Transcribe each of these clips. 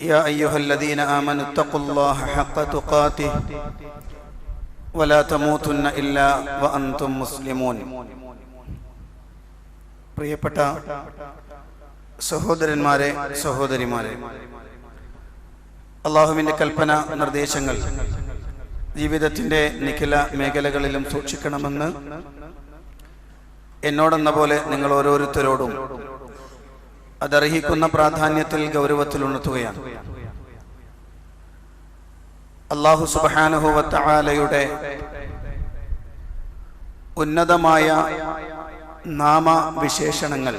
يا أيها الذين آمنوا اتقوا الله حق تقاته ولا تموتن إلا وأنتم مسلمون പ്രിയപ്പെട്ട സഹോദരന്മാരെ സഹോദരിമാരെ അള്ളാഹുവിൻ്റെ കൽപ്പന നിർദ്ദേശങ്ങൾ ജീവിതത്തിൻ്റെ നിഖില മേഖലകളിലും സൂക്ഷിക്കണമെന്ന് എന്നോടെന്ന പോലെ നിങ്ങൾ ഓരോരുത്തരോടും അതർഹിക്കുന്ന പ്രാധാന്യത്തിൽ ഗൗരവത്തിൽ ഉണർത്തുകയാണ്. അള്ളാഹു സുബാനുഹുവത്താലയുടെ ഉന്നതമായ നാമവിശേഷണങ്ങൾ.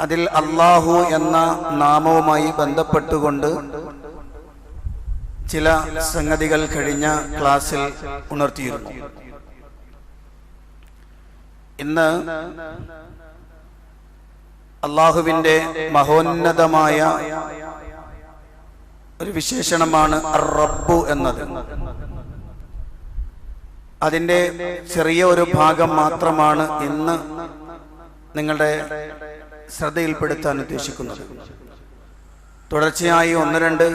അതിൽ അള്ളാഹു എന്ന നാമവുമായി ബന്ധപ്പെട്ടുകൊണ്ട് ചില സംഗതികൾ കഴിഞ്ഞ ക്ലാസ്സിൽ ഉണർത്തിയിരുന്നു. ഇന്ന് അള്ളാഹുവിന്റെ മഹോന്നതമായ ഒരു വിശേഷണമാണ് റബ്ബു എന്നത്. അതിന്റെ ചെറിയ ഒരു ഭാഗം മാത്രമാണ് ഇന്ന് നിങ്ങളുടെ ശ്രദ്ധയിൽപ്പെടുത്താൻ ഉദ്ദേശിക്കുന്നത്. തുടർച്ചയായി ഒന്ന് രണ്ട്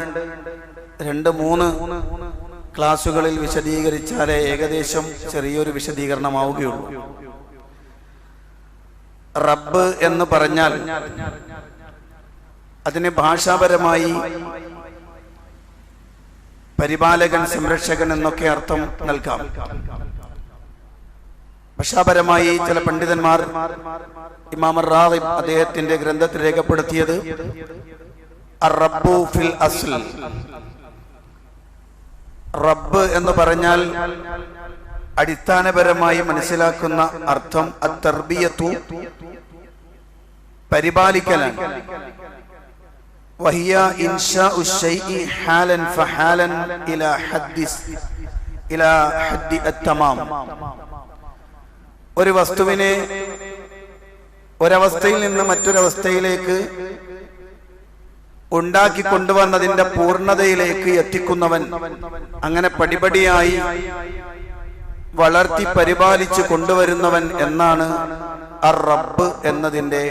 രണ്ട് മൂന്ന് ക്ലാസ്സുകളിൽ വിശദീകരിച്ചാലേ ഏകദേശം ചെറിയൊരു വിശദീകരണമാവുകയുള്ളൂ. റബ്ബ് എന്ന് പറഞ്ഞാൽ അതിന് ഭാഷാപരമായി പരിപാലകൻ സംരക്ഷകൻ എന്നൊക്കെ അർത്ഥം നൽകാം. ഭാഷാപരമായി ചില പണ്ഡിതന്മാർ ഇമാമർ റാഹിബ് അദ്ദേഹത്തിന്റെ ഗ്രന്ഥത്തിൽ രേഖപ്പെടുത്തിയത് ഫിൽ അസ്ൽ. റബ്ബ് എന്ന് പറഞ്ഞാൽ അടിസ്ഥാനപരമായി മനസ്സിലാക്കുന്ന അർത്ഥം അത്തർബിയത്തു പരിപാലിക്കലാണ്. വഹിയ ഇൻഷാഉ ശൈഇ ഹാലൻ ഫഹാലൻ ഇലാ ഹദ്ദിസ് ഇലാ ഹദ്ദി അത്തമാം. ഒരു വസ്തുവിനെ ഒരവസ്ഥയിൽ നിന്ന് മറ്റൊരവസ്ഥയിലേക്ക് ഉണ്ടാക്കി കൊണ്ടുവന്നതിന്റെ പൂർണതയിലേക്ക് എത്തിക്കുന്നവൻ അങ്ങനെ പടിപടിയായി വളർത്തി പരിപാലിച്ചു കൊണ്ടുവരുന്നവൻ എന്നാണ് അർ റബ്ബ് എന്നതിന്റെ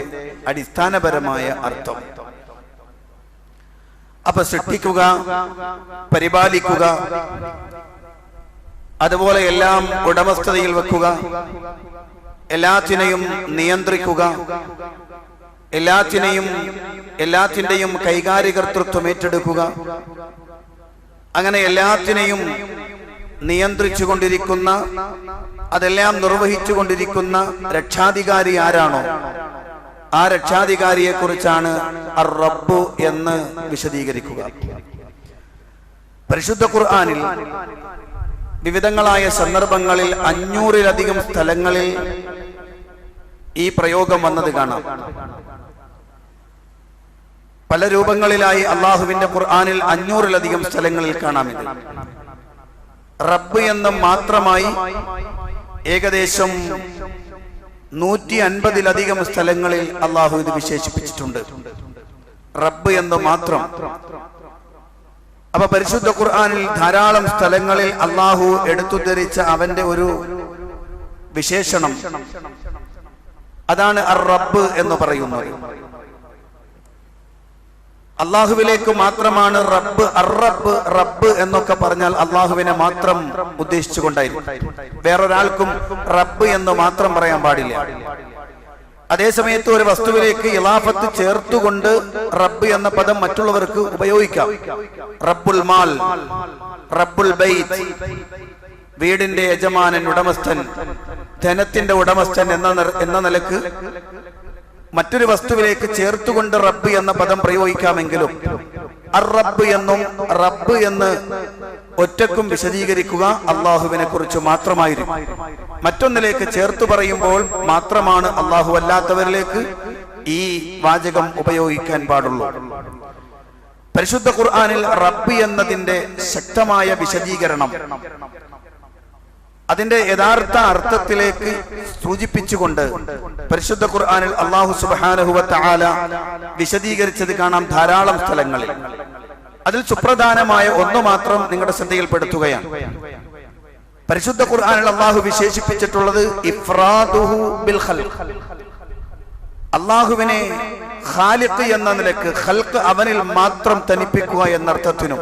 അടിസ്ഥാനപരമായ അർത്ഥം. അപ്പൊ സൃഷ്ടിക്കുക പരിപാലിക്കുക അതുപോലെ എല്ലാം ഉടമസ്ഥതയിൽ വെക്കുക എല്ലാത്തിനെയും നിയന്ത്രിക്കുക എല്ലാത്തിനെയും എല്ലാത്തിന്റെയും കൈകാര്യകർത്തൃത്വം ഏറ്റെടുക്കുക അങ്ങനെ എല്ലാത്തിനെയും നിയന്ത്രിച്ചു കൊണ്ടിരിക്കുന്ന അതെല്ലാം നിർവഹിച്ചു കൊണ്ടിരിക്കുന്ന രക്ഷാധികാരി ആരാണോ? ആ രക്ഷാധികാരിയെ കുറിച്ചാണ് അർ റബ്ബു എന്ന് വിശദീകരിക്കുക. പരിശുദ്ധ ഖുർആാനിൽ വിവിധങ്ങളായ സന്ദർഭങ്ങളിൽ അഞ്ഞൂറിലധികം സ്ഥലങ്ങളിൽ ഈ പ്രയോഗം വന്നത് കാണാം. പല രൂപങ്ങളിലായി അള്ളാഹുവിന്റെ ഖുർആാനിൽ അഞ്ഞൂറിലധികം സ്ഥലങ്ങളിൽ കാണാം റബ്ബ് എന്ന് മാത്രമായി ഏകദേശം നൂറ്റി അൻപതിലധികം സ്ഥലങ്ങളിൽ അള്ളാഹു ഇത് വിശേഷിപ്പിച്ചിട്ടുണ്ട്. റബ്ബ് എന്ന് മാത്രം. അപ്പൊ പരിശുദ്ധ ഖുർആാനിൽ ധാരാളം സ്ഥലങ്ങളിൽ അള്ളാഹു എടുത്തുദ്ധരിച്ച അവന്റെ ഒരു വിശേഷണം. അതാണ് അർ റബ്ബ് എന്ന് പറയുന്നത്. അള്ളാഹുവിലേക്ക് മാത്രമാണ് റബ്ബ് അറബ് റബ്ബ് എന്നൊക്കെ പറഞ്ഞാൽ അള്ളാഹുവിനെ മാത്രം ഉദ്ദേശിച്ചുകൊണ്ടായിരിക്കും. വേറൊരാൾക്കും റബ്ബ് എന്ന് മാത്രം പറയാൻ പാടില്ല. അതേസമയത്ത് ഒരു വസ്തുവിലേക്ക് ഇലാഫത്ത് ചേർത്തുകൊണ്ട് റബ്ബ് എന്ന പദം മറ്റുള്ളവർക്ക് ഉപയോഗിക്കാം. റബ്ബുൽ മാൽ റബ്ബുൽ ബൈത്ത് വീടിന്റെ യജമാനൻ ഉടമസ്ഥൻ ധനത്തിന്റെ ഉടമസ്ഥൻ എന്ന എന്ന നിലയ്ക്ക് മറ്റൊരു വസ്തുവിലേക്ക് ചേർത്തുകൊണ്ട് റബ്ബ് എന്ന പദം പ്രയോഗിക്കാമെങ്കിലും അറബ് എന്നും റബ്ബ് എന്ന് ഒറ്റക്കും വിശദീകരിക്കുക അള്ളാഹുവിനെ കുറിച്ച് മാത്രമായിരിക്കും മറ്റൊന്നിലേക്ക് ചേർത്തു പറയുമ്പോൾ മാത്രമാണ് അള്ളാഹു അല്ലാത്തവരിലേക്ക് ഈ വാചകം ഉപയോഗിക്കാൻ പാടുള്ളൂ. പരിശുദ്ധ ഖുർആാനിൽ റബ്ബ് എന്നതിന്റെ ശക്തമായ വിശദീകരണം അതിന്റെ യഥാർത്ഥ അർത്ഥത്തിലേക്ക് സൂചിപ്പിച്ചുകൊണ്ട് പരിശുദ്ധ ഖുർആാനിൽ അള്ളാഹു സുബാനഹുവത്ത ആല വിശദീകരിച്ചത് കാണാം ധാരാളം സ്ഥലങ്ങളിൽ. അതിൽ സുപ്രധാനമായ ഒന്ന് മാത്രം നിങ്ങളുടെ ശ്രദ്ധയിൽപ്പെടുത്തുകയാണ്. പരിശുദ്ധ ഖുർആാനിൽ അള്ളാഹു വിശേഷിപ്പിച്ചിട്ടുള്ളത് ഇഫ്രാദുഹു ബിൽ അള്ളാഹുവിനെ ഖാലിഖ് എന്ന നിലയ്ക്ക് ഖൽക്ക് അവനിൽ മാത്രം തനിപ്പിക്കുക എന്നർത്ഥത്തിനും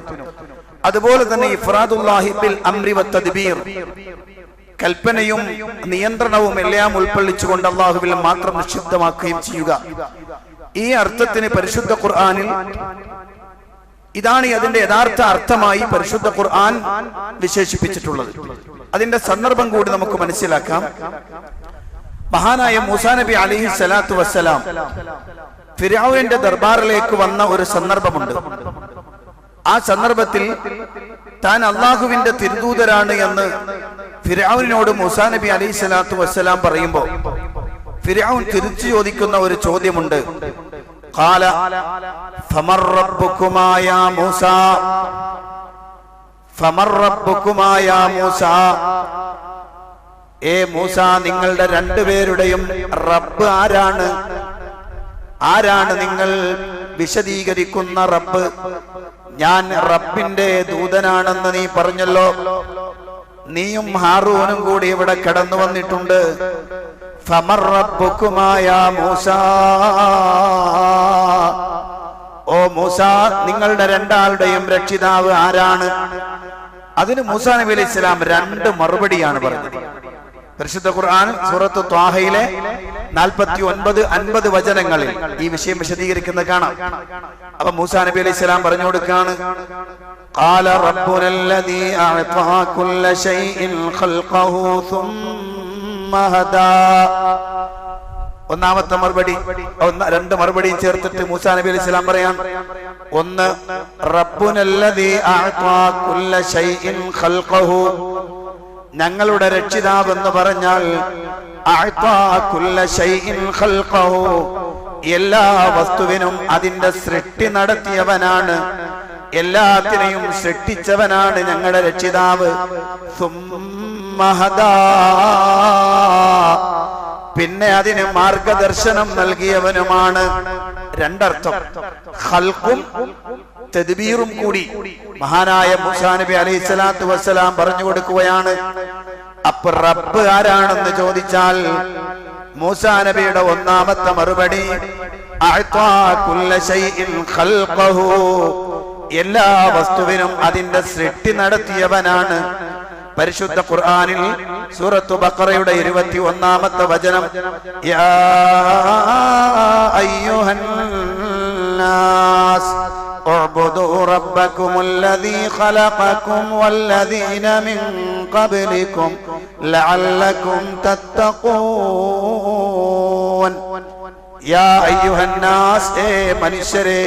അതുപോലെ തന്നെ ഇഫ്രാദുല്ലാഹി ബിൽ അംരി വത്തദ്ബീർ കൽപ്പനയും നിയന്ത്രണവും എല്ലാം ഉൾക്കൊള്ളിച്ചുകൊണ്ട് അള്ളാഹുവിൽ മാത്രം നിക്ഷിപ്തമാക്കുകയും ചെയ്യുക. ഈ അർത്ഥത്തിന് പരിശുദ്ധ ഖുർആാനിൽ ഇതാണ് അതിന്റെ യഥാർത്ഥ അർത്ഥമായി പരിശുദ്ധ ഖുർആൻ വിശേഷിപ്പിച്ചിട്ടുള്ളത്. അതിന്റെ സന്ദർഭം കൂടി നമുക്ക് മനസ്സിലാക്കാം. മഹാനായ മൂസാ നബി അലിഹി സലാത്തു വസ്സലാം ഫിരാവിന്റെ ദർബാറിലേക്ക് വന്ന ഒരു സന്ദർഭമുണ്ട്. ആ സന്ദർഭത്തിൽ താൻ അള്ളാഹുവിന്റെ തിരുദൂതരാണ് എന്ന് ഫിരാവിനോട് മുസാ നബി അലൈഹി സ്വലാത്തു വസ്സലാം പറയുമ്പോൾ ഫിരാവുൻ തിരിച്ചു ചോദിക്കുന്ന ഒരു ചോദ്യമുണ്ട്. കാല ഫമർറബുക്കുമായ മൂസ? ഫമർറബുക്കുമായ മൂസ? ഏ മൂസ നിങ്ങളുടെ രണ്ടുപേരുടെയും റബ്ബ് ആരാണ്? ആരാണ് നിങ്ങൾ വിശദീകരിക്കുന്ന റബ്ബ്? ഞാൻ റബ്ബിന്റെ ദൂതനാണെന്ന് നീ പറഞ്ഞല്ലോ. നീയും ഹാറൂനും കൂടി ഇവിടെ കടന്നു വന്നിട്ടുണ്ട്. മൂസ. ഓ മൂസ നിങ്ങളുടെ രണ്ടാളുടെയും രക്ഷിതാവ് ആരാണ്? അതിന് മൂസ നബി അലൈഹി ഇസ്ലാം രണ്ട് മറുപടിയാണ് പറഞ്ഞത്. പരിശുദ്ധ ഖുർആൻ സൂറത്ത് ത്വാഹയിലെ നാൽപ്പത്തി ഒൻപത് അൻപത് വചനങ്ങളിൽ ഈ വിഷയം വിശദീകരിക്കുന്നത് കാണാം. അപ്പൊ മൂസ നബി അലൈഹി ഇസ്ലാം പറഞ്ഞു കൊടുക്കാണ് قال ربنا الذي أعطى كل شيء خلقه ثم هدى. ഒന്നാമത്തെ മറുപടി ഒന്ന് രണ്ട് മറുപടിയും ചേർത്തിട്ട് മൂസാ നബി അലൈഹി സ്വലാം പറയാം. ഒന്ന് റബ്ബുനല്ലദീ ഖൽഖഹു. ഞങ്ങളുടെ രക്ഷിതാവ് എന്ന് പറഞ്ഞാൽ ഖൽഖഹു. എല്ലാ വസ്തുവിനും അതിന്റെ സൃഷ്ടി നടത്തിയവനാണ് എല്ലാത്തിനെയും സൃഷ്ടിച്ചവനാണ് ഞങ്ങളുടെ രക്ഷിതാവ്. പിന്നെ അതിന് മാർഗദർശനം നൽകിയവനുമാണ് രണ്ടർത്ഥം. ഹൽക്കും തെദ്ബീറും കൂടി. മഹാനായ മുസാ നബി അലൈഹി സ്വലാത്തു വസ്സലാം പറഞ്ഞു കൊടുക്കുകയാണ് അപ്പൊ റബ്ബ് ആരാണെന്ന് ചോദിച്ചാൽ മൂസാ നബിയുടെ ഒന്നാമത്തെ മറുപടി അഅ്താ കുല്ല ശൈഇൻ ഖൽഖഹു. എല്ലാ വസ്തുവിനും അതിന്റെ സൃഷ്ടി നടത്തിയവനാണ് പരിശുദ്ധ ഖുർആനിൽ സൂറത്തു ബഖറയുടെ ഇരുപത്തി ഒന്നാമത്തെ വചനം യാ അയ്യുഹൻ നാസ് اعبدوا ربكم الذي خلقكم والذين من قبلكم لعلكم تتقون യാ അയ്യുഹന്നാസ് ഏ മനുഷ്യരെ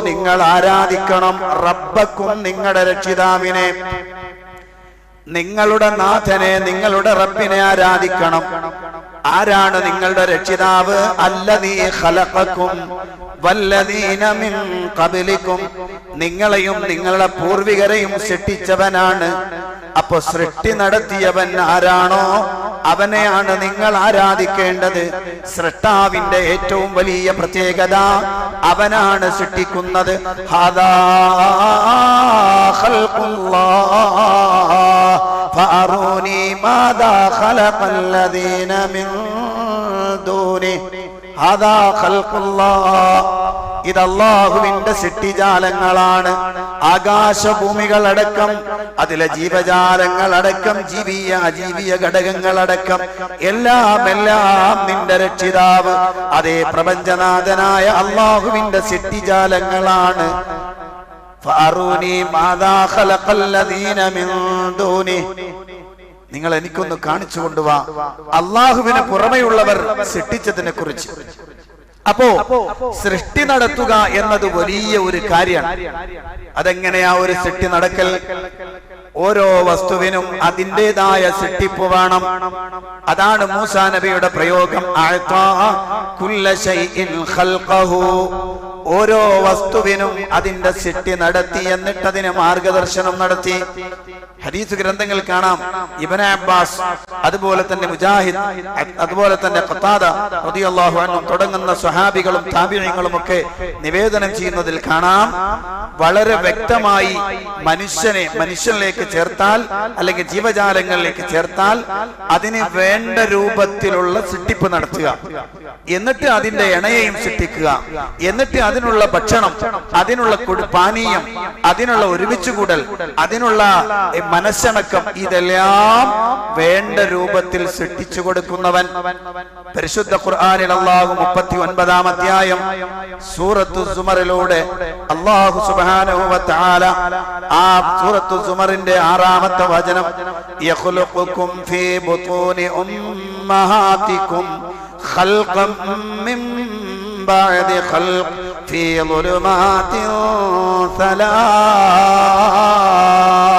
നിങ്ങൾ ആരാധിക്കണം. റബ്ബക്കും നിങ്ങളുടെ രക്ഷിതാവിനെ. നിങ്ങളുടെ നാഥനെ നിങ്ങളുടെ റബ്ബിനെ ആരാധിക്കണം. ആരാണ് നിങ്ങളുടെ രക്ഷിതാവ്? അല്ലതീ ഖലഖക്കും വല്ലദീന മിൻ ഖബലിക്കും നിങ്ങളെയും നിങ്ങളുടെ പൂർവികരെയും സൃഷ്ടിച്ചവനാണ്. അപ്പൊ സൃഷ്ടി നടത്തിയവൻ ആരാണോ? അവനെയാണ് നിങ്ങൾ ആരാധിക്കേണ്ടത്. സൃഷ്ടാവിന്റെ ഏറ്റവും വലിയ പ്രത്യേകത അവനാണ് സൃഷ്ടിക്കുന്നത്. ഹാദാ ഖൽഖുല്ലാഹ് فأروني ماذا خلق الذين من دونه هذا خلق الله ഇത് അള്ളാഹുവിന്റെ സൃഷ്ടിജാലങ്ങളാണ് ആകാശഭൂമികളടക്കം അതിലെ ജീവജാലങ്ങളടക്കം ജീവിയ അജീവിയ ഘടകങ്ങളടക്കം എല്ലാം എല്ലാം നിന്റെ രക്ഷിതാവ് അതേ പ്രപഞ്ചനാഥനായ അള്ളാഹുവിന്റെ സൃഷ്ടിജാലങ്ങളാണ് നിങ്ങൾ എനിക്കൊന്ന് കാണിച്ചു കൊണ്ടുവാ. അള്ളാഹുവിന് പുറമെയുള്ളവർ സൃഷ്ടിച്ചതിനെ കുറിച്ച്. അപ്പോ സൃഷ്ടി നടത്തുക എന്നത് വലിയ ഒരു കാര്യമാണ്. അതെങ്ങനെയാ ഒരു സൃഷ്ടി നടക്കൽ? ഓരോ വസ്തുവിനും അതിന്റെതായ സൃഷ്ടിപ്പ് വേണം. അതാണ് മൂസാ നബിയുടെ പ്രയോഗം. ഓരോ വസ്തുവിനും അതിന്റെ സൃഷ്ടി നടത്തി എന്നിട്ടതിന് മാർഗദർശനം നടത്തി. ഹദീസ് ഗ്രന്ഥങ്ങൾ കാണാം. ഇബന അബ്ബാസ് അതുപോലെ തന്നെ മുജാഹിദ് അതുപോലെ തന്നെ റളിയല്ലാഹു അൻഹു തുടങ്ങുന്ന സ്വഹാബികളും താബിഈങ്ങളും ഒക്കെ നിവേദനം ചെയ്യുന്നതിൽ കാണാം. വളരെ വ്യക്തമായി മനുഷ്യനെ മനുഷ്യനിലേക്ക് ചേർത്താൽ അല്ലെങ്കിൽ ജീവജാലങ്ങളിലേക്ക് ചേർത്താൽ അതിന് വേണ്ട രൂപത്തിലുള്ള സിട്ടിപ്പ് നടത്തുക. എന്നിട്ട് അതിന്റെ ഇണയെയും സൃഷ്ടിക്കുക എന്നിട്ട് അതിനുള്ള ഭക്ഷണം അതിനുള്ള പാനീയം അതിനുള്ള ഒരുമിച്ചുകൂടൽ അതിനുള്ള മനസ്സിണക്കം ഇതെല്ലാം വേണ്ട രൂപത്തിൽ സൃഷ്ടിച്ചു കൊടുക്കുന്നവൻ പരിശുദ്ധ ഖുർആനിൽ അള്ളാഹു മുപ്പത്തി ഒൻപതാം അധ്യായം സൂറത്തു സുമറിലൂടെ അള്ളാഹു സുബ്ഹാനഹു വ തആല ആ സൂറത്തു സുമറിന്റെ ആറാമത്തെ വചനം യഖ്ലുഖുക്കും ഫീ ബുതൂനി ഉമ്മഹാതികും ഖൽഖം മിൻ بعد خلق في ظلمات ثلاث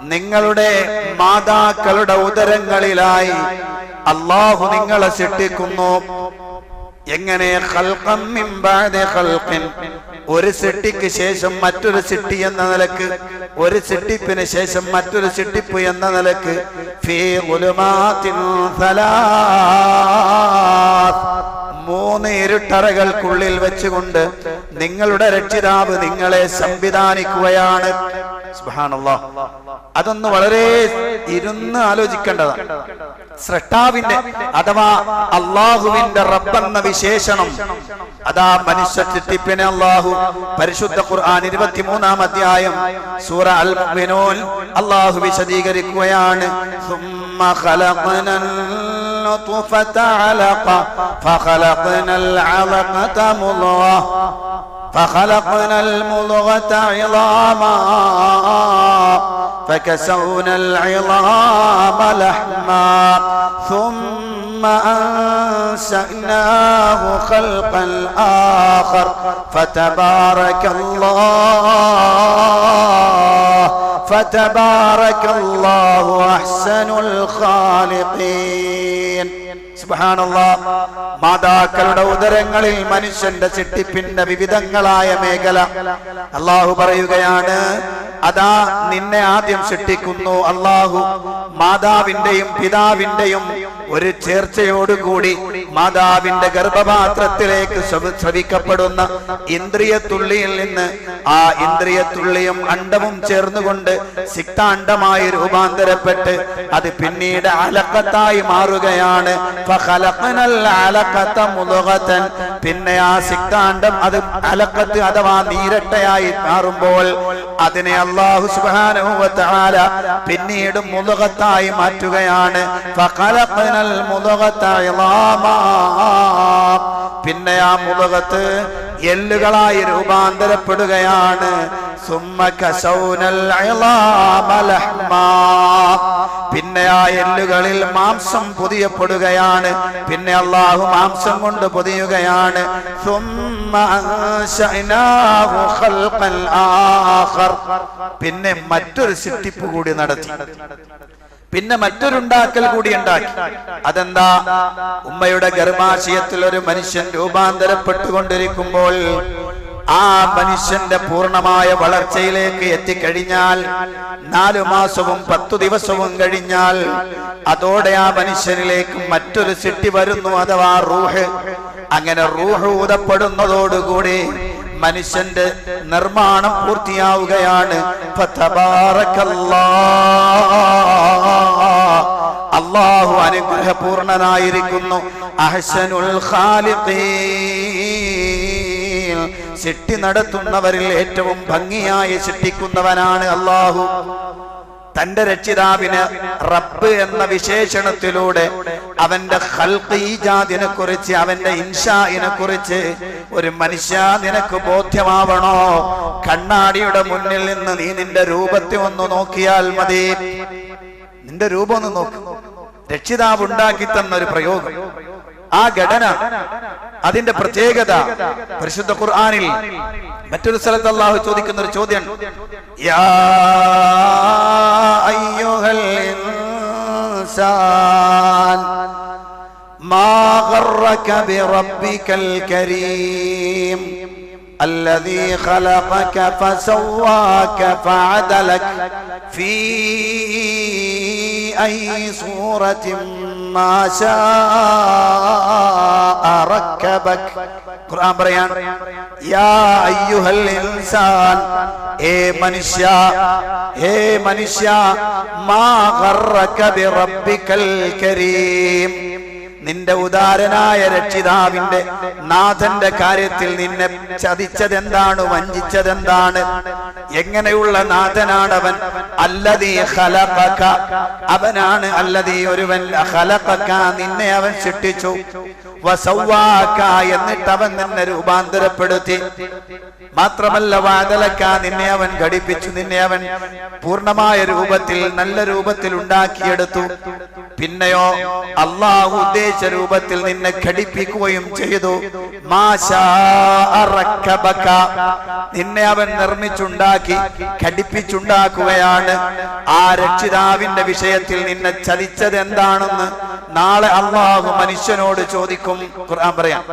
നിങ്ങളുടെ മാതാക്കളുടെ ഉദരങ്ങളിലായി അള്ളാഹു നിങ്ങളെ സൃഷ്ടിക്കുന്നു. എങ്ങനെ? ഒരു സിട്ടിക്ക് ശേഷം മറ്റൊരു സിട്ടി എന്ന നിലയ്ക്ക് ഒരു സിട്ടിപ്പിന് ശേഷം മറ്റൊരു സിട്ടിപ്പ് എന്ന നിലയ്ക്ക് ഫീ മൂന്ന് ഇരുട്ടറകൾക്കുള്ളിൽ വെച്ചുകൊണ്ട് നിങ്ങളുടെ രക്ഷിതാവ് നിങ്ങളെ സംവിധാനിക്കുകയാണ്. അതൊന്ന് വളരെ ഇരുന്ന് ആലോചിക്കേണ്ടതാണ് സൃഷ്ടാവിന്റെ അഥവാ അള്ളാഹുവിന്റെ റബ്ബെന്ന വിശേഷണം. അതാ മനുഷ്യ ചിട്ടിപ്പിനെ അള്ളാഹു പരിശുദ്ധ ഖുർആൻ ഇരുപത്തിമൂന്നാം അധ്യായം സൂറ അൽ അള്ളാഹു വിശദീകരിക്കുകയാണ്. النطفة علقة فخلقنا العلقة مضغة فخلقنا المضغة عظاما فكسونا العظام لحما ثم أنسأناه خلقا آخر فتبارك الله فتبارك الله أحسن الخالقين. മാതാക്കളുടെ ഉദരങ്ങളിൽ മനുഷ്യന്റെ ചിട്ടിപ്പിന്റെ വിവിധങ്ങളായ മേഖല. അള്ളാഹു പറയുകയാണ് അതാ നിന്നെ ആദ്യം സൃഷ്ടിക്കുന്നു അള്ളാഹു മാതാവിന്റെയും പിതാവിന്റെയും ഒരു ചേർച്ചയോടുകൂടി മാതാവിന്റെ ഗർഭപാത്രത്തിലേക്ക് ശ്രവിക്കപ്പെടുന്ന ഇന്ദ്രിയ ഇന്ദ്രിയത്തുള്ളിയിൽ നിന്ന് ആ ഇന്ദ്രിയ ഇന്ദ്രിയത്തുള്ളിയും അണ്ടവും ചേർന്നുകൊണ്ട് സിക്താണ്ടമായി രൂപാന്തരപ്പെട്ട് അത് പിന്നീട് അലക്കത്തായി മാറുകയാണ്. പിന്നെ ആ സിക്താണ്ടം അത് അലക്കത്ത് അഥവാ നീരട്ടയായി മാറുമ്പോൾ അതിനെ അള്ളാഹു തആല പിന്നീട് മുതുകത്തായി മാറ്റുകയാണ് ഫഖലഖ്നൽ മുതുകത്തായ ഇളാമാ. പിന്നെ ആ മുളകത്ത് എല്ലുകളായി രൂപാന്തരപ്പെടുകയാണ്. പിന്നെ ആ എല്ലുകളിൽ മാംസം പൊതിയപ്പെടുകയാണ് പിന്നെ അള്ളാഹു മാംസം കൊണ്ട് പൊതിയുകയാണ്. പിന്നെ മറ്റൊരു സൃഷ്ടിപ്പ് കൂടി നടത്തി പിന്നെ മറ്റൊരുണ്ടാക്കൽ കൂടി ഉണ്ടാക്കി അതെന്താ? ഉമ്മയുടെ ഗർഭാശയത്തിൽ ഒരു മനുഷ്യൻ രൂപാന്തരപ്പെട്ടുകൊണ്ടിരിക്കുമ്പോൾ ആ മനുഷ്യന്റെ പൂർണമായ വളർച്ചയിലേക്ക് എത്തിക്കഴിഞ്ഞാൽ നാലു മാസവും പത്തു ദിവസവും കഴിഞ്ഞാൽ അതോടെ ആ മനുഷ്യനിലേക്ക് മറ്റൊരു സിട്ടി വരുന്നു അഥവാ റൂഹ്. അങ്ങനെ റൂഹ് ഊതപ്പെടുന്നതോടുകൂടി മനുഷ്യന്റെ നിർമ്മാണം പൂർത്തിയാവുകയാണ്. അള്ളാഹു അനുഗ്രഹപൂർണനായിരിക്കുന്നു. അഹ്സനുൽ സിട്ടി നടത്തുന്നവരിൽ ഏറ്റവും ഭംഗിയായി സിട്ടിക്കുന്നവനാണ് അള്ളാഹു തന്റെ രക്ഷിതാവിന് റബ്ബ് എന്ന വിശേഷണത്തിലൂടെ അവന്റെ ഹൽക്ക് ഈജാദിനെ കുറിച്ച് അവന്റെ ഇൻഷായിനെ കുറിച്ച് ഒരു മനുഷ്യ നിനക്ക് ബോധ്യമാവണോ? കണ്ണാടിയുടെ മുന്നിൽ നിന്ന് നീ നിന്റെ രൂപത്തെ ഒന്ന് നോക്കിയാൽ മതി. നിന്റെ രൂപം ഒന്ന് നോക്ക്. രക്ഷിതാവ് ഉണ്ടാക്കി തന്ന ഒരു പ്രയോഗം. ആ ഘടന അതിന്റെ പ്രത്യേകത പരിശുദ്ധ ഖുർആനിൽ മറ്റൊരു സ്ഥലത്ത് അള്ളാഹു ചോദിക്കുന്ന ഒരു ചോദ്യം യാ അയ്യുഹൽ ഇൻസാൻ മാ ഗറക ബിറബ്ബിക്കൽ കരീം الذي خلقك فسواك فعدلك في في أي صورة ما شاء ركبك. قرآن بريان. يا أيها الإنسان اي منشيا اي منشيا ما غرك بربك الكريم നിന്റെ ഉദാരനായ രക്ഷിതാവിന്റെ നാഥന്റെ കാര്യത്തിൽ നിന്നെ ചതിച്ചതെന്താണ് വഞ്ചിച്ചതെന്താണ്? എങ്ങനെയുള്ള നാഥനാണവൻ? അല്ലതീ ഖലഖക. അവനാണ് അല്ലതീ ഒരുവൻ. ഖലഖക നിന്നെ അവൻ സൃഷ്ടിച്ചു വസൗവാക്ക എന്നിട്ട് അവൻ നിന്നെ രൂപാന്തരപ്പെടുത്തി. മാത്രമല്ല വാതലക്ക നിന്നെ അവൻ ഘടിപ്പിച്ചു നിന്നെ അവൻ പൂർണമായ രൂപത്തിൽ നല്ല രൂപത്തിൽ ഉണ്ടാക്കിയെടുത്തു. പിന്നെയോ അള്ളാഹു ഉദ്ദേശ രൂപത്തിൽ നിന്നെ ഘടിപ്പിക്കുകയും ചെയ്തു. നിന്നെ അവൻ നിർമ്മിച്ചുണ്ടാക്കി ഘടിപ്പിച്ചുണ്ടാക്കുകയാണ്. ആ രക്ഷിതാവിന്റെ വിഷയത്തിൽ നിന്നെ ചതിച്ചത് എന്താണെന്ന് നാളെ അള്ളാഹു മനുഷ്യനോട് ചോദിക്കും. ഖുർആൻ പറയാം.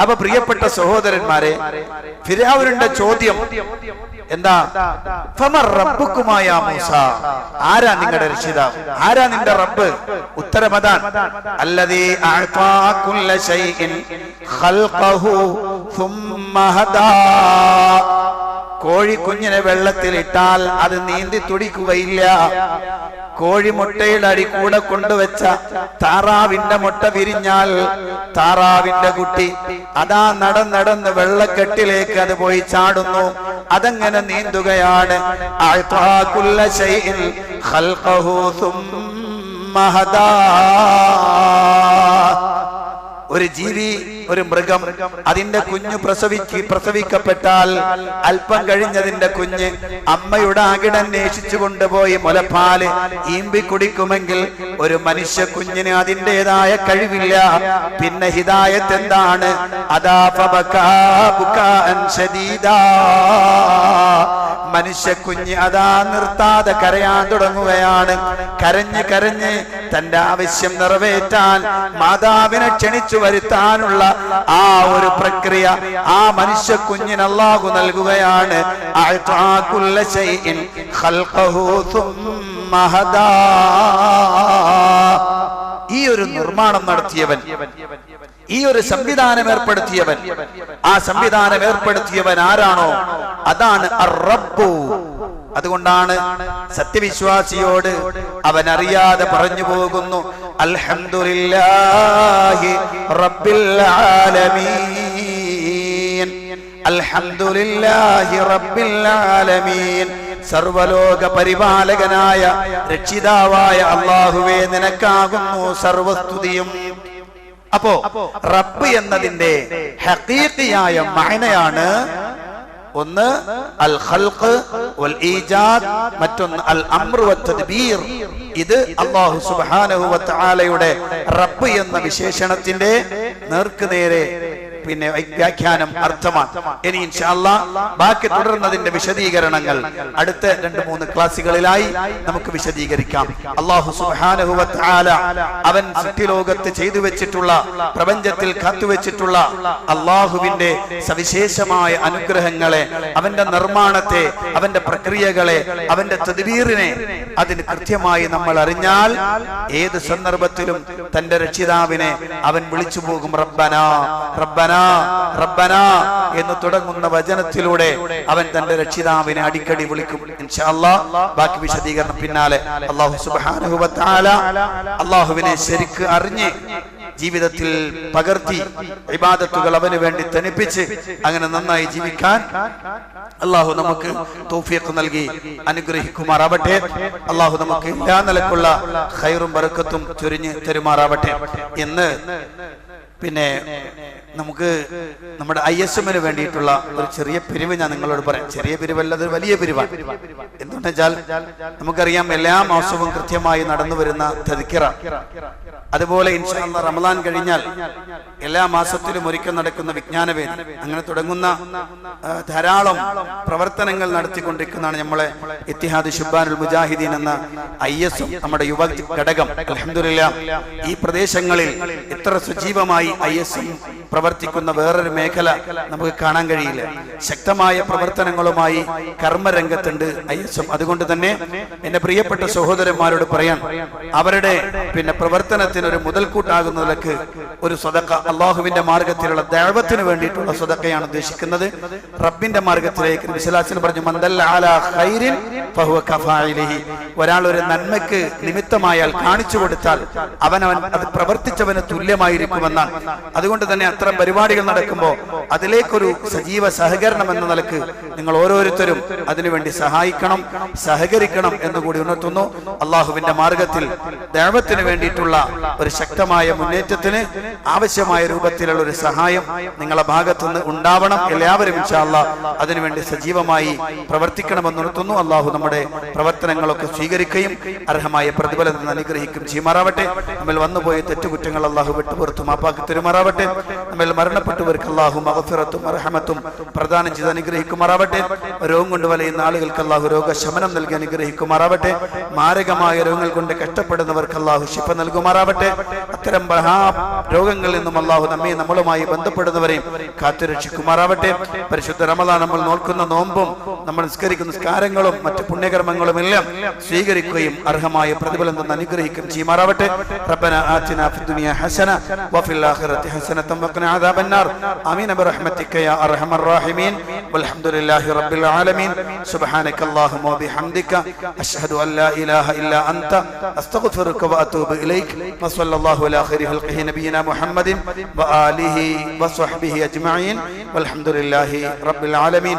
അപ്പൊ പ്രിയപ്പെട്ട സഹോദരന്മാരെ ഫിരാവുരുടെ ചോദ്യം എന്താ? റബ്ബുക്കുമായ മൂസ. ആരാ നിങ്ങളുടെ രക്ഷിതാവ് ആരാ നിന്റെ റബ്ബ്? ഉത്തരമതാൻ അല്ലതീ ഖൽഖഹു സുമ്മ ഹദാ. കോഴി കുഞ്ഞിനെ വെള്ളത്തിലിട്ടാൽ അത് നീന്തി തുടിക്കുകയില്ല. കോഴി മുട്ടയുടെ അടി കൂടെ കൊണ്ടുവച്ച താറാവിന്റെ മുട്ട വിരിഞ്ഞാൽ താറാവിന്റെ കുട്ടി അതാ നടന്നടന്ന് വെള്ളക്കെട്ടിലേക്ക് അത് പോയി ചാടുന്നു. അതങ്ങനെ നീന്തുകയാണ്. ഒരു ജീവി ഒരു മൃഗം അതിന്റെ കുഞ്ഞ് പ്രസവിക്ക് പ്രസവിക്കപ്പെട്ടാൽ അല്പം കഴിഞ്ഞതിന്റെ കുഞ്ഞ് അമ്മയുടെ അകിടന്വേഷിച്ചു കൊണ്ടുപോയി മുലപ്പാൽ ഈമ്പി കുടിക്കുമെങ്കിൽ ഒരു മനുഷ്യ കുഞ്ഞിന് അതിന്റെതായ കഴിവില്ല. പിന്നെ ഹിദായത്ത് എന്താണ്? അതാ. മനുഷ്യ കുഞ്ഞ് അതാ നിർത്താതെ കരയാൻ തുടങ്ങുകയാണ്. കരഞ്ഞ് കരഞ്ഞ് തന്റെ ആവശ്യം നിറവേറ്റാൻ മാതാവിനെ ക്ഷണിച്ചു വരുത്താനുള്ള ആ ഒരു പ്രക്രിയ ആ മനുഷ്യ കുഞ്ഞിന് അള്ളാഹു നൽകുകയാണ്. ഈ ഒരു നിർമ്മാണം നടത്തിയവൻ ഈ ഒരു സംവിധാനം ഏർപ്പെടുത്തിയവൻ ആ സംവിധാനം ഏർപ്പെടുത്തിയവൻ ആരാണോ? അതാണ് അതുകൊണ്ടാണ് സത്യവിശ്വാസിയോട് അവൻ അറിയാതെ പറഞ്ഞു പോകുന്നു അൽഹംദുലില്ലാഹി റബ്ബിൽ ആലമീൻ. അൽഹംദുലില്ലാഹി റബ്ബിൽ ആലമീൻ. സർവലോക പരിപാലകനായ രക്ഷിതാവായ അള്ളാഹുവേ നിനക്കാകുന്നു സർവസ്തുതിയും. അപ്പോ റബ്ബ് എന്നതിന്റെ ഹഖീഖിയായ മഅനയാണ് ഒന്ന് അൽ ഖൽഖ് വൽ ഈജാദ് മറ്റൊന്ന് അൽ അംറു വ തദ്ബീർ ഇത് അല്ലാഹു സുബ്ഹാനഹു വ തആലയുടെ റബ്ബ് എന്ന വിശേഷണത്തിന്റെ നേർക്കുനേരെ പിന്നെ വ്യാഖ്യാനം അർത്ഥമാണ്. ഇനി ഇൻഷാല്ല ബാക്കി തുടർന്നതിന്റെ വിശദീകരണങ്ങൾ അടുത്ത രണ്ട് മൂന്ന് ക്ലാസ്സുകളിലായി നമുക്ക് വിശദീകരിക്കാം. അള്ളാഹു തആല അവൻ സത്യലോകത്ത് ചെയ്തു വെച്ചിട്ടുള്ള പ്രപഞ്ചത്തിൽ കാത്തുവെച്ചിട്ടുള്ള അള്ളാഹുവിന്റെ സവിശേഷമായ അനുഗ്രഹങ്ങളെ അവന്റെ നിർമ്മാണത്തെ അവന്റെ പ്രക്രിയകളെ അവന്റെ തെതിവീറിനെ അതിന് കൃത്യമായി നമ്മൾ അറിഞ്ഞാൽ ഏത് സന്ദർഭത്തിലും തന്റെ രക്ഷിതാവിനെ അവൻ വിളിച്ചു പോകും. റബ്ബന റബ്ബന റബ്ബന എന്ന് തുടങ്ങുന്ന വചനത്തിലൂടെ അവൻ തന്റെ രക്ഷിതാവിനെ അടിക്കടി വിളിക്കും. ബാക്കി വിശദീകരണം പിന്നാലെ. അള്ളാഹു സുബ്ഹാനഹു തആല അള്ളാഹുവിനെ ശരിക്ക് അറിഞ്ഞ് ജീവിതത്തിൽ പകർത്തി ഇബാദത്തുകൾ അവന് വേണ്ടി തനിപ്പിച്ച് അങ്ങനെ നന്നായി ജീവിക്കാൻ അള്ളാഹു നമുക്ക് തൗഫീഖ് നൽകി അനുഗ്രഹിക്കുമാറാവട്ടെ. അള്ളാഹു നമുക്ക് എല്ലാ നിലക്കുള്ള ഹൈറും വറുക്കത്തും ചൊരിഞ്ഞ് തരുമാറാവട്ടെ. എന്ന് പിന്നെ നമുക്ക് നമ്മുടെ ഐ എസ് എമ്മിന് വേണ്ടിയിട്ടുള്ള ഒരു ചെറിയ പിരിവ് ഞാൻ നിങ്ങളോട് പറയാം. ചെറിയ പിരിവല്ല അത് വലിയ പിരിവാണ്. എന്തുകൊണ്ടെന്ന് വെച്ചാൽ നമുക്കറിയാം എല്ലാ മാസവും കൃത്യമായി നടന്നു വരുന്ന തെതിക്കിറ അതുപോലെ ഇൻഷാ അല്ലാ റമദാൻ കഴിഞ്ഞാൽ എല്ലാ മാസത്തിലും ഒരിക്കൽ നടക്കുന്ന വിജ്ഞാനവേദി അങ്ങനെ തുടങ്ങുന്ന ധാരാളം പ്രവർത്തനങ്ങൾ നടത്തിക്കൊണ്ടിരിക്കുന്നതാണ് നമ്മളെ ഇത്തിഹാദ് ഷുബാനുൽ മുജാഹിദീൻ എന്ന ഐ എസ് നമ്മുടെ യുവ ഘടകം. അലഹമില്ല ഈ പ്രദേശങ്ങളിൽ ഇത്ര സജീവമായി ഐ എസ് പ്രവർത്തിക്കുന്ന വേറൊരു മേഖല നമുക്ക് കാണാൻ കഴിയില്ല. ശക്തമായ പ്രവർത്തനങ്ങളുമായി കർമ്മരംഗത്തുണ്ട് ഐ എസ് എം അതുകൊണ്ട് തന്നെ എന്റെ പ്രിയപ്പെട്ട സഹോദരന്മാരോട് പറയാൻ അവരുടെ പിന്നെ പ്രവർത്തനത്തിന് ഒരു മുതൽക്കൂട്ടാകുന്നതിലേക്ക് ഒരു സ്വതക്ക അള്ളാഹുവിന്റെ മാർഗത്തിലുള്ള ദൈവത്തിന് വേണ്ടിയിട്ടുള്ള സ്വതക്കയാണ് ഉദ്ദേശിക്കുന്നത്. റബ്ബിന്റെ മാർഗത്തിലേക്ക് വിശലാസൻ പറഞ്ഞു. ഒരാൾ ഒരു നന്മയ്ക്ക് നിമിത്തമായാൽ കാണിച്ചു കൊടുത്താൽ അവൻ അവൻ അത് പ്രവർത്തിച്ചവന് തുല്യമായിരിക്കുമെന്നാണ്. അതുകൊണ്ട് തന്നെ അത്തരം പരിപാടികൾ നടക്കുമ്പോൾ അതിലേക്കൊരു സജീവ സഹകരണം എന്ന നിലയ്ക്ക് നിങ്ങൾ ഓരോരുത്തരും അതിനുവേണ്ടി സഹായിക്കണം സഹകരിക്കണം എന്ന് കൂടി ഉണർത്തുന്നു. അള്ളാഹുവിന്റെ മാർഗത്തിൽ ദൈവത്തിന് വേണ്ടിയിട്ടുള്ള ഒരു ശക്തമായ മുന്നേറ്റത്തിന് ആവശ്യമായ രൂപത്തിലുള്ള ഒരു സഹായം നിങ്ങളുടെ ഭാഗത്തുനിന്ന് ഉണ്ടാവണം. എല്ലാവരും ഇൻഷാല്ല അതിനുവേണ്ടി സജീവമായി പ്രവർത്തിക്കണമെന്ന് നിർത്തുന്നു അള്ളാഹു നമ്മുടെ പ്രവർത്തനങ്ങളൊക്കെ സ്വീകരിക്കുകയും അർഹമായ പ്രതിഫലം അനുഗ്രഹിക്കും ചെയ്യുമാറാവട്ടെ. നമ്മൾ വന്നുപോയ തെറ്റുകുറ്റങ്ങൾ അള്ളാഹു വിട്ടുപുറത്തു മാപ്പാക്കി തരുമാറാവട്ടെ. നമ്മൾ മരണപ്പെട്ടവർക്ക് അള്ളാഹു മഹഫിറത്തും അർഹമത്തും പ്രദാനം ചെയ്ത് അനുഗ്രഹിക്കുമാറാവട്ടെ. രോഗം കൊണ്ട് വലയുന്ന ആളുകൾക്ക് അള്ളാഹു രോഗശമനം നൽകി അനുഗ്രഹിക്കുമാറാവട്ടെ. മാരകമായ രോഗങ്ങൾ കൊണ്ട് കഷ്ടപ്പെടുന്നവർക്ക് അള്ളാഹു ശിപ്പ നൽകുമാറാവട്ടെ. അത്തരം രോഗങ്ങളിൽ നിന്നും അള്ളാഹു നമ്മെ നമ്മളുമായി ബന്ധപ്പെടുന്നവരെയും കാത്തുരക്ഷിക്കുമാറാവട്ടെ. പരിശുദ്ധ റമദാൻ നമ്മൾ നോക്കുന്ന നോമ്പും നമ്മൾ നിസ്കരിക്കുന്ന നിസ്കാരങ്ങളും മറ്റ് പുണ്യകർമ്മങ്ങളും എല്ലാം സ്വീകരിക്കുകയും അർഹമായ പ്രതിഫലം തന്ന് അനുഗ്രഹിക്കും ചെയ്യുമാറാവട്ടെ. റബ്ബന ആതിന ഫിദ്ദുനിയ ഹസന വഫിൽ ആഖിറതി ഹസനത വഖിന അദാബന്നാർ ആമീൻ. ബിറഹ്മതിക യാ അർഹമർ റഹീമീൻ. വൽഹംദുലില്ലാഹി റബ്ബിൽ ആലമീൻ. സുബ്ഹാനക വബിഹംദിക. അഷ്ഹദു അല്ലാ ലാ ഇലാഹ ഇല്ല അൻത അസ്തഗ്ഫിറുക വഅതൂബു ഇലൈക്. വസല്ലല്ലാഹു അലാ ഖൈരി ഖൽഖിഹി وصحبه മുഹമ്മദിൻ വആലിഹി വസ്വഹ്ബിഹി അജ്മഈൻ. വൽഹംദുലില്ലാഹി റബ്ബിൽ ആലമീൻ.